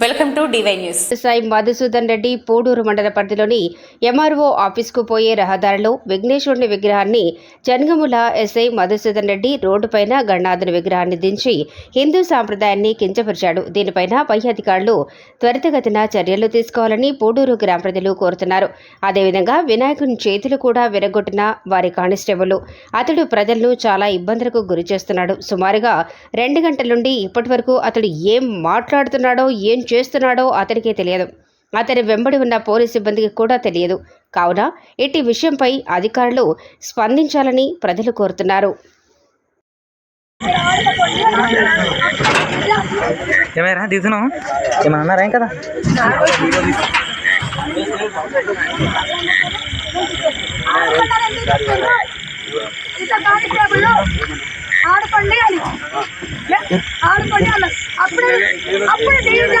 Welcome to DY news. Sai Madhusudan Reddy Poduru మండల పరిధిలోని MRO ఆఫీస్కు పోయే రహదారిలో విఘ్నేశ్వరుని విగ్రహాన్ని జనగముల ఎస్ఐ మధుసూదన్ రెడ్డి రోడ్డుపైన గణనాథుని విగ్రహాన్ని దించి హిందూ సాంప్రదాయాన్ని కించపరిచాడు. దీనిపైన పై అధికారులు త్వరితగతిన చర్యలు తీసుకోవాలని పోడూరు గ్రామ ప్రజలు కోరుతున్నారు. అదేవిధంగా వినాయకుని చేతులు కూడా విరగొట్టిన వారి కానిస్టేబుల్. అతడు ప్రజలను చాలా ఇబ్బందులకు గురి చేస్తున్నాడు. సుమారుగా రెండు గంటల నుండి ఇప్పటి వరకు అతడు ఏం మాట్లాడుతున్నాడో ఏం చేస్తున్నాడో అతనికే తెలియదు. అతని వెంబడి ఉన్న పోలీస్ సిబ్బందికి కూడా తెలియదు. కావున ఇట్టి విషయంపై అధికారులు స్పందించాలని ప్రజలు కోరుతున్నారు. ఏమైనా తీసుకున్నావు ఏమన్నా అన్నారా ఏం కదా? ఇట్లా కానిస్టేబుల్ ఆడుకోండి అని. ఆడుకోండి అన్న. అప్పుడు అప్పుడు నేను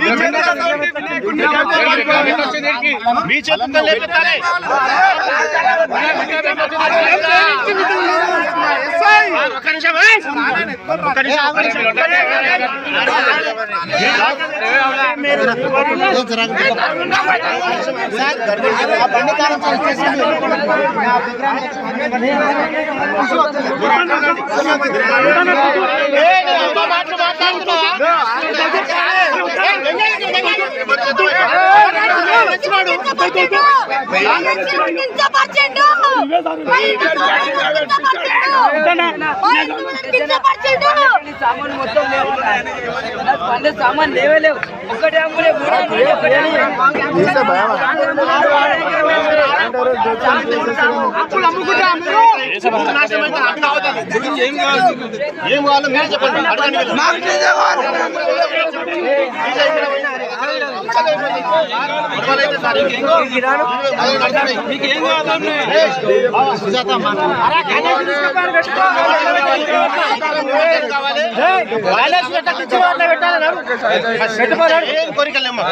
లేపెత్తాలి మీ నిమిషం ఏయ్! ఒక్క నిమిషం, ఒక్క నిమిషం. ఏయ్, నువ్వు అంత మాటలు మాట్లాడుతున్నావా? సామాన్ మొత్తం లేవు పల్లె సామాన్ లేవే లేవు ఒక్కటే అమ్ములే అప్పులు అమ్ముకుంటా. ఏం కావాలో మీరు చెప్పండి ఏం కోరికలేమ్మా?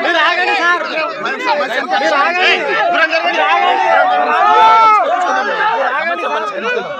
మీరు ఆగండి సార్. మీరు ఆగండి సార్. మీరు ఆగండి. దూరం జరగండి.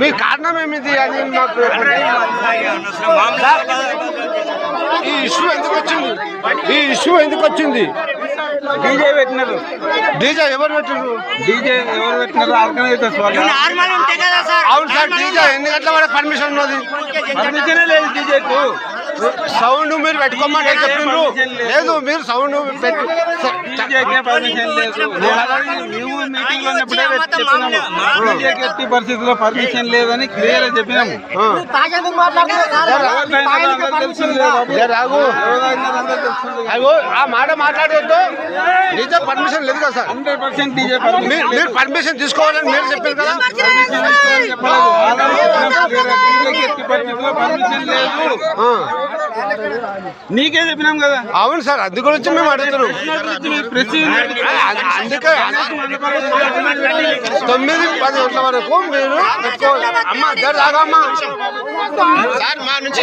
మీ కారణం ఏమిటి అని మాకు ఈ ఇష్యూ ఎందుకు వచ్చింది? ఈ ఇష్యూ ఎందుకు వచ్చింది? డీజే పెట్టినారు. డీజే ఎవరు పెట్టారు డీజే ఎవరు పెట్టినారు ఆర్గనైజర్స్ వాళ్ళు అవును సార్ డీజే ఎన్ని గంటల వరకు పర్మిషన్ ఉన్నది? పర్మిషనే లేదు డీజేకు. సౌండ్ మీరు పెట్టుకోమని చెప్పిండ్రు లేదు. మీరు సౌండ్ పెట్టు ఎట్టి పరిస్థితుల్లో పర్మిషన్ లేదని క్లియర్ చెప్పినాము. ఆ. మాట మాట్లాడేద్దు. నిజం పర్మిషన్ లేదు కదా సార్. హండ్రెడ్ పర్సెంట్ మీరు పర్మిషన్ తీసుకోవాలని మీరు చెప్పారు కదా. డీజేకి ఎట్టి పరిస్థితుల్లో పర్మిషన్ లేదు. ఆ. నీకే చెప్పినాం కదా. అవును సార్ అందు గురించి మేము అడుగుతున్నాం. అందుకే తొమ్మిది పది గంటల వరకు మీరు పెట్టుకోవాలి అమ్మ జర రాగమ్మా సార్ మా నుంచి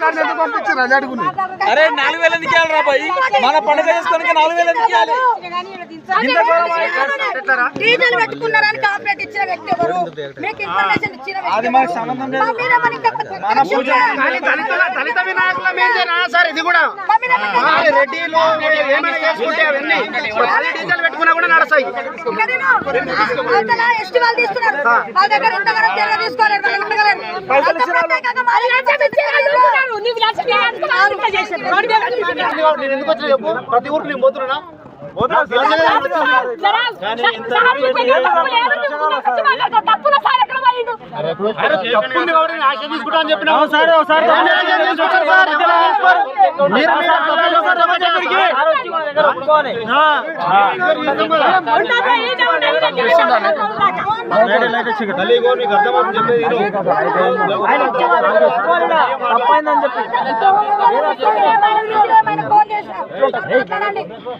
సౌండ్ తక్కువ తక్కువమన్నాడు అరే నాలుగు వేల ఎందుకు ఇవ్వాలి మన పండుగ చేసుకోనికి నాలుగు వేల ఎందుకు ఇవ్వాలి? డీజిల్ పెట్టుకున్నారని కాంప్లైంట్ ఇచ్చిన వ్యక్తి ఎవరు? మీకు ఇన్ఫర్మేషన్ ఇచ్చిన వ్యక్తి ఎవరు? మా మీద మనకి మన పూజ దళిత వినాయకుల మీదేనా సార్ ఇది కూడా. మా మీద మనకి రెడ్డిలు ఏమైనా చేసుకుంటే అవన్నీ. అది డీజేలు పెట్టుకున్నా కూడా నడుస్తాయి. అవతల ఎస్టీ వాళ్ళు తీసుకున్నారు దగ్గర ఇంతవరకు తీసుకోలేదు వాళ్ళు ఉండగలరు అంత ప్రత్యేకంగా మా దగ్గర నేను ఎందుకు వచ్చినా చెప్పు ప్రతి ఊరికి నేను పోతున్నా తప్పుంది కాబట్టి ఆశ తీసుకుంటా అని చెప్పిన సరే ఒకసారి మీరు తప్పైందని చెప్పి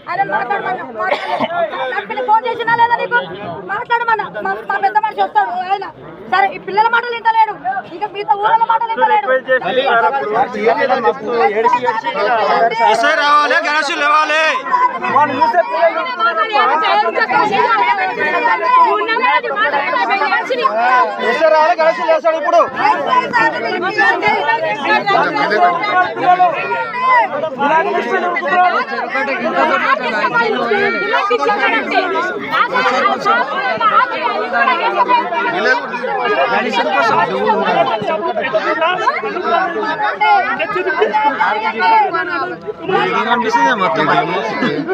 మాట్లాడమన్నా మాట్లాడండి ఫోన్ చేసినా లేదా నీకు మాట్లాడమన్నా మా మా పెద్ద మనిషి వస్తాడు ఆయన సరే ఈ పిల్లల మాటలు వింటలేడు. ఇక మిగతా ఊళ్ళ మాటలు వింటలేడు. రావాలి గణేష్ లేవాలి. రావాలి గణేష్ లేస్తాడు ఇప్పుడు.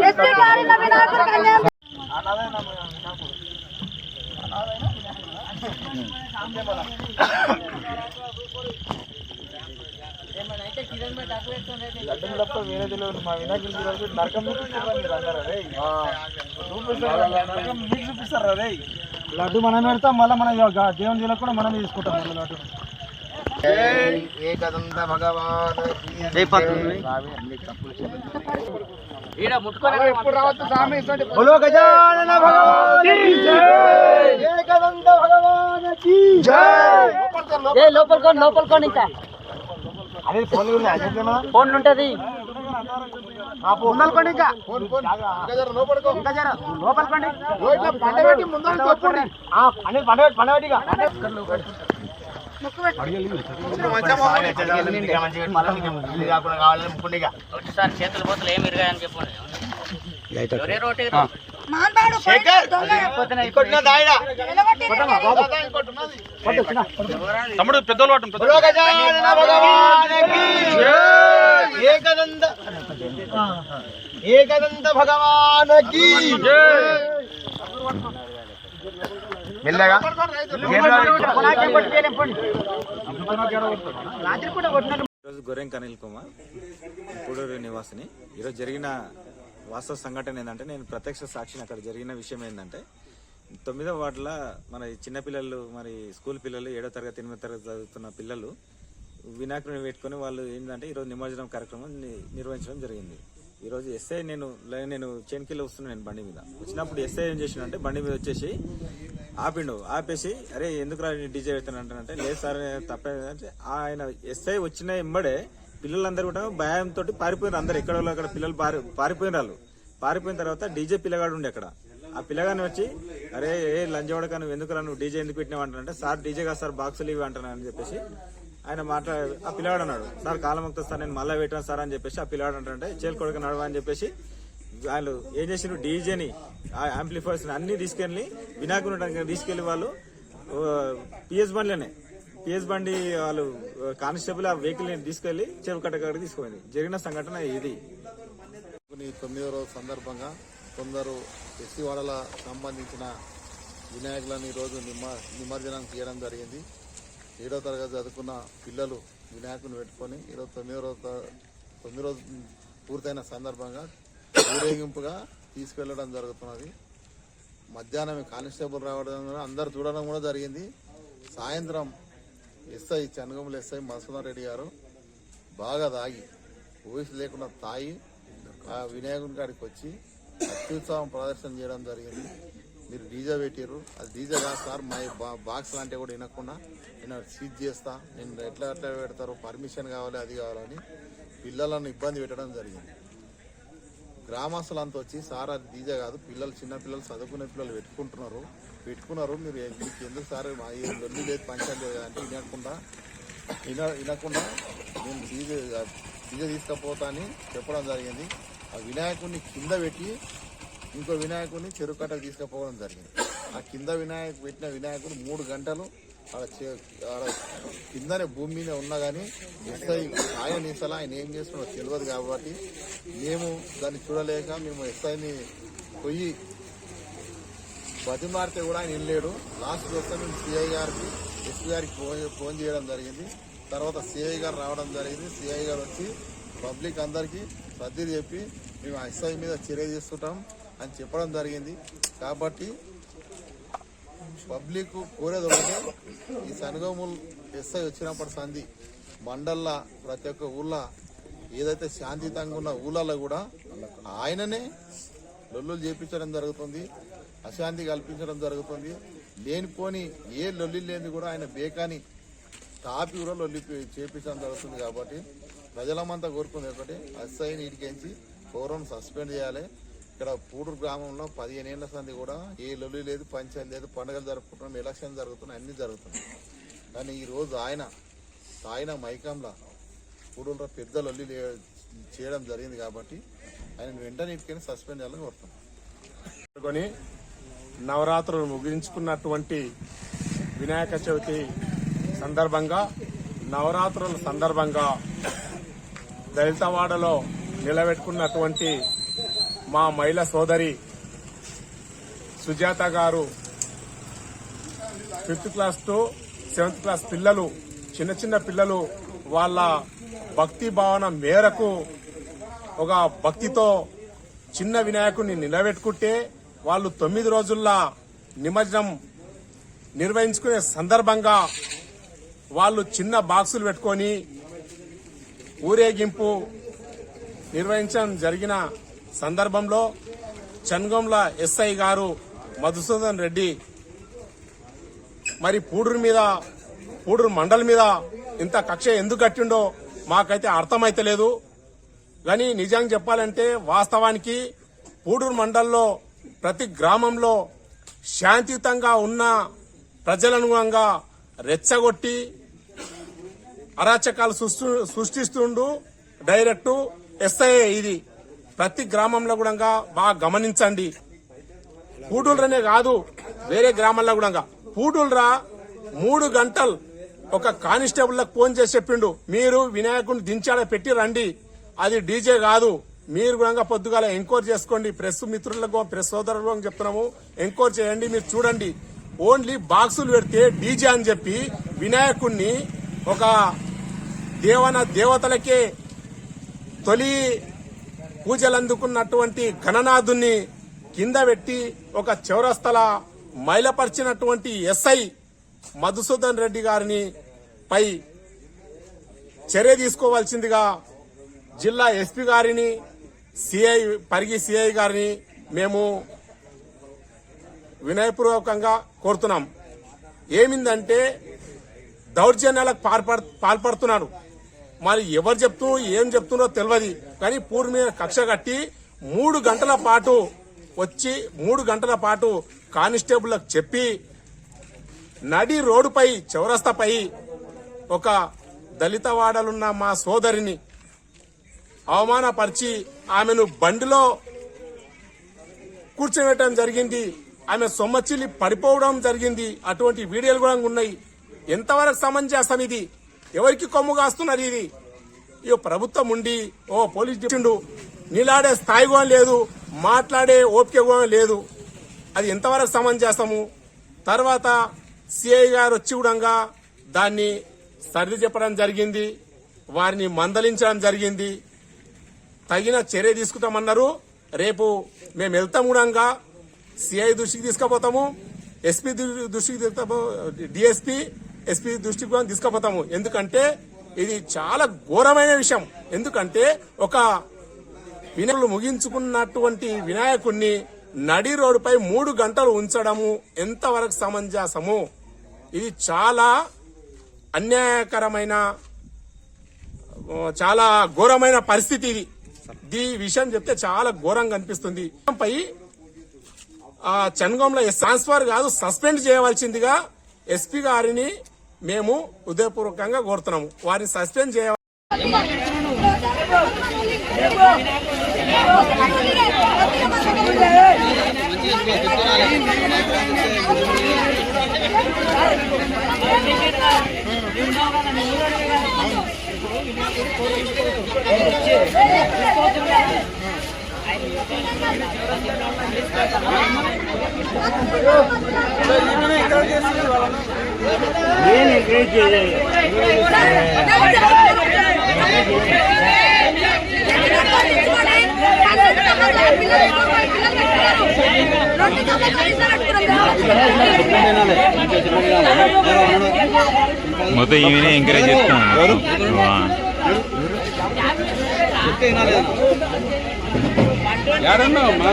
ఎస్టీ గారిలో వినాయకుడు కళ్యాణ్ లడ్డు మనం పెడతాం మళ్ళీ మన దేవుని జిల్లా కూడా మనం తీసుకుంటాం మళ్ళీ లడ్డు. బోలో గజానన భగవాన్ కీ జై ఏకదంత భగవాన్ కీ జై లోపల కొని లోపల కొని ఇంకా అదే ఫోన్ ఉంటది ముందల పండి ఇంకా. ఇంకా జర లోపల పండి పండ పెట్టి ముందర తోపండి ఆ పండి పండ పెట్టి పండ పెట్టి ఒకసారి చేతులు పోతులు ఏమి ఇరగాయని చెప్పండి తమ్ముడు పెద్దోళ్ళు బోలో గజానన భగవాన్ కీ జై ఏకదంత ఏకదంత భగవాన్ కీ మెల్లగా. ఈరోజు గొర్రెం అనిల్ కుమార్ పూడూరు నివాసిని. ఈరోజు జరిగిన వాస్తవ సంఘటన ఏంటంటే నేను ప్రత్యక్ష సాక్షిని అక్కడ జరిగిన విషయం ఏంటంటే తొమ్మిదవ వార్డుల మన చిన్నపిల్లలు మరి స్కూల్ పిల్లలు ఏడో తరగతి ఎనిమిదో తరగతి చదువుతున్న పిల్లలు వినాయకుడిని పెట్టుకొని వాళ్ళు ఏంటంటే ఈరోజు నిమజ్జనం కార్యక్రమం నిర్వహించడం జరిగింది. ఈరోజు ఎస్ఐ నేను నేను చెన్కిల్ వస్తున్నాను నేను బండి మీద. వచ్చినప్పుడు ఎస్ఐ ఏం చేసిండంటే బండి మీద వచ్చేసి ఆపిండు. ఆపేసి అరే ఎందుకు రా డీజే పెడతానంటే లేదు సార్ తప్పేదంటే ఆయన ఎస్ఐ వచ్చిన ఇమ్మడే పిల్లలందరూ కూడా భయంతో పారిపోయినారు అందరు. ఎక్కడ అక్కడ పిల్లలు పారి పారిపోయిన వాళ్ళు. పారిపోయిన తర్వాత డీజే పిల్లగాడు ఉండే అక్కడ. ఆ పిల్లగాని వచ్చి అరే ఏ లంజవాడక నువ్వు ఎందుకు రా నువ్వు డీజే ఎందుకు పెట్టినావు? అంటానంటే సార్ డీజే కాదు సార్ బాక్సులు ఇవి అంటున్నాను అని చెప్పేసి ఆయన మాట్లా ఆ పిల్లాడు అన్నాడు సార్ కాలం మొక్తా సార్ నేను మళ్ళీ పెట్టాను సార్ అని చెప్పేసి ఆ పిల్లాడు అంటే చేలు కొడుకు నడవ అని చెప్పేసి వాళ్ళు ఏం చేసిండ్రు? డీజేని ఆ యాంప్లిఫైర్స్ అన్ని తీసుకెళ్ళి వినాయకుని తీసుకెళ్ళి వాళ్ళు పిఎస్ బండ్లోనే పిఎస్ బండి వాళ్ళు కానిస్టేబుల్ ఆ వెహికల్ తీసుకెళ్ళి చెరువు కట్టకాడికి తీసుకుపోయింది. జరిగిన సంఘటన ఇది. తొమ్మిదో రోజు సందర్భంగా కొందరు ఎస్సీ వాడల సంబంధించిన వినాయకులను ఈరోజు నిమ్మ నిమజ్జనం చేయడం జరిగింది. ఏడో తరగతి చదువుకున్న పిల్లలు వినాయకుని పెట్టుకొని ఈరోజు తొమ్మిదో రోజు త- తొమ్మిది రోజు పూర్తయిన సందర్భంగా ఊరేగింపుగా తీసుకెళ్ళడం జరుగుతున్నది. మధ్యాహ్నం కానిస్టేబుల్ రావడం కూడా అందరు చూడడం కూడా జరిగింది. సాయంత్రం ఎస్ఐ చనగములు ఎస్ఐ మసూదన్ రెడ్డి గారు బాగా తాగి ఊహిస్ లేకుండా తాగి ఆ వినాయకుని కాడికి వచ్చి అత్యుత్సాహం ప్రదర్శన చేయడం జరిగింది. మీరు డీజే పెట్టారు అది డీజే కాదు సార్ మా బా- బాక్స్ లాంటివి కూడా వినకుండా నేను సీజ్ చేస్తా. నేను ఎట్లా ఎట్లా పెడతారు పర్మిషన్ కావాలి అది కావాలని పిల్లలను ఇబ్బంది పెట్టడం జరిగింది. గ్రామస్తులంతా వచ్చి సార్ అది డీజే కాదు. పిల్లలు చిన్న పిల్లలు చదువుకునే పిల్లలు పెట్టుకుంటున్నారు. పెట్టుకున్నారు. మీరు మీకు ఎందుకు సార్? మా ఈ లొల్లి లేదు పంచాయతీ లేదు అంటే వినకుండా విన వినకుండా నేను డీజే డీజే తీసుకపోతా అని చెప్పడం జరిగింది. ఆ వినాయకుడిని కింద పెట్టి ఇంకో వినాయకుడిని చెరుకట్టకు తీసుకుపోవడం జరిగింది. ఆ కింద వినాయకు పెట్టిన వినాయకుడు మూడు గంటలు ఆడ చే- ఆడ కిందనే భూమి మీద ఉన్నా కానీ ఎస్ఐ ఆయన నిసలు ఆయన ఏం చేస్తున్నాడో తెలియదు కాబట్టి మేము దాన్ని చూడలేక మేము ఎస్ఐని పోయి బతిమారితే కూడా ఆయన వెళ్ళాడు. లాస్ట్ వస్తే మేము సిఐ గారికి ఎస్పీ గారికి ఫోన్ ఫోన్ చేయడం జరిగింది. తర్వాత సిఐ గారు రావడం జరిగింది. సిఐ గారు వచ్చి పబ్లిక్ అందరికీ సర్ది చెప్పి మేము ఎస్ఐ మీద చర్య తీసుకుంటాం. అని చెప్పడం జరిగింది. కాబట్టి పబ్లిక్ కోరేది ఒకటే ఈ సనగముల్ ఎస్ఐ వచ్చినప్పటి సంధి మండల్ల ప్రతి ఒక్క ఊళ్ళో ఏదైతే శాంతియుతంగా ఉన్న ఊళ్ళల్లో కూడా ఆయననే లొల్లులు చేపించడం జరుగుతుంది అశాంతి కల్పించడం జరుగుతుంది. లేనిపోని ఏ లొల్లి లేని కూడా ఆయన బేకాని తాపి కూడా లొల్లి చేపించడం జరుగుతుంది కాబట్టి ప్రజలమంతా కోరుకుంది ఒకటి ఎస్ఐని ఇడికించి ఫోరం సస్పెండ్ చేయాలి. ఇక్కడ పూడూరు గ్రామంలో పదిహేను ఏళ్ళ సంది కూడా ఏ లొల్లి లేదు పంచాయతీ లేదు పండుగలు జరుపుకుంటున్నాం ఎలక్షన్ జరుగుతున్నాయి అన్ని జరుగుతున్నాయి. కానీ ఈరోజు ఆయన ఆయన మైకంలో పూడూరులో పెద్ద లొల్లి లే- చేయడం జరిగింది కాబట్టి ఆయన వెంటనే ఇటుకని సస్పెండ్ చేయాలని కోరుతున్నాం. కొని నవరాత్రులు ముగించుకున్నటువంటి వినాయక చవితి సందర్భంగా నవరాత్రుల సందర్భంగా దళితవాడలో నిలబెట్టుకున్నటువంటి మా మహిళ సోదరి Sujatha garu fifth class to seventh class పిల్లలు చిన్న చిన్న పిల్లలు వాళ్ళ భక్తి భావన మేరకు ఒక భక్తితో చిన్న వినాయకుడిని నిలబెట్టుకుంటే వాళ్ళు తొమ్మిది రోజుల్లో నిమజ్జనం నిర్వహించుకునే సందర్భంగా వాళ్ళు చిన్న బాక్సులు పెట్టుకొని ఊరేగింపు నిర్వహించడం జరిగిన సందర్భంలో చన్గంల ఎస్ఐ గారు మధుసూదన్ రెడ్డి మరి పూడూరు మీద పూడూరు మండలి మీద ఇంత కక్ష ఎందుకు కట్టిండో మాకైతే అర్థమైతలేదు. కానీ నిజంగా చెప్పాలంటే వాస్తవానికి పూడూరు మండల్లో ప్రతి గ్రామంలో శాంతియుతంగా ఉన్న ప్రజలనుగుణంగా రెచ్చగొట్టి అరాచకాలు సృష్టి సృష్టిస్తుండు డైరెక్ట్ ఎస్ఐ ఇది. ప్రతి గ్రామంలో కూడా బాగా గమనించండి. పూటూలరనే కాదు వేరే గ్రామాల్లో కూడా పూటూలరా మూడు గంటలు ఒక కానిస్టేబుల్లకు ఫోన్ చేసి చెప్పిండు మీరు వినాయకుడిని దించాడ పెట్టి రండి. అది డీజే కాదు. మీరు కూడా పొద్దుగాల ఎంక్వైరీ చేసుకోండి. ప్రెస్ మిత్రులకు ప్రెస్ సోదరులకు చెప్తున్నాము. ఎంక్వైరీ చేయండి మీరు చూడండి. ఓన్లీ బాక్సులు పెడితే డీజే అని చెప్పి వినాయకుడిని ఒక దేవన దేవతలకే తొలి పూజలు అందుకున్నటువంటి కింద పెట్టి ఒక చౌరస్తల మైలపరిచినటువంటి ఎస్ఐ మధుసూదన్ రెడ్డి గారిని పై చర్య తీసుకోవాల్సిందిగా జిల్లా ఎస్పీ గారిని సిఐ పరిగి సిఐ గారిని మేము వినయపూర్వకంగా కోరుతున్నాం. ఏమిందంటే దౌర్జన్యాలకు పాల్పడుతున్నాడు మరి ఎవరు చెప్తూ ఏం చెప్తున్నారో తెలియదు కానీ పూర్వ మీద కక్ష కట్టి మూడు గంటల పాటు వచ్చి మూడు గంటల పాటు కానిస్టేబుల్లకు చెప్పి నడి రోడ్డుపై చౌరస్తాపై ఒక దళిత వాడలున్న మా సోదరిని అవమానపరిచి ఆమెను బండిలో కూర్చోబెట్టడం జరిగింది. ఆమె సొమ్మచిల్లి పడిపోవడం జరిగింది. అటువంటి వీడియోలు కూడా ఉన్నాయి. ఎంతవరకు సమంజసం ఇది? ఎవరికి కొమ్ము కాస్తున్నారు ఇది? ఈ ప్రభుత్వం ఉండి ఓ పోలీస్ డిప్యూండు నిలాడే స్థాయి కూడా లేదు మాట్లాడే ఓపిక కూడా లేదు. అది ఎంతవరకు సమంజసము? తర్వాత సిఐ గారు వచ్చి కూడా దాన్ని సర్ది చెప్పడం జరిగింది వారిని మందలించడం జరిగింది. తగిన చర్య తీసుకుంటామన్నారు. రేపు మేము వెళ్తాం కూడా సిఐ దృష్టికి తీసుకుపోతాము ఎస్పీ దృష్టికి తీసుకుపో డిఎస్పీ ఎస్పీ దృష్టికి కూడా తీసుకుపోతాము. ఎందుకంటే ఇది చాలా ఘోరమైన విషయం. ఎందుకంటే ఒక వినాయకులు ముగించుకున్నటువంటి వినాయకుడిని నడి రోడ్డుపై మూడు గంటలు ఉంచడము ఎంతవరకు సమంజసము? ఇది చాలా అన్యాయకరమైన చాలా ఘోరమైన పరిస్థితి ఇది. ఈ విషయం చెప్తే చాలా ఘోరంగా అనిపిస్తుంది. పై ఆ, ట్రాన్స్ఫర్ కాదు సస్పెండ్ చేయవలసిందిగా ఎస్పీ గారిని మేము హృదయపూర్వకంగా కోరుతున్నాము. వారిని సస్పెండ్ చేయ మొత్తం ఈమెనే ఎంకరేజ్ చేస్తున్నాను యాడన్నా అమ్మా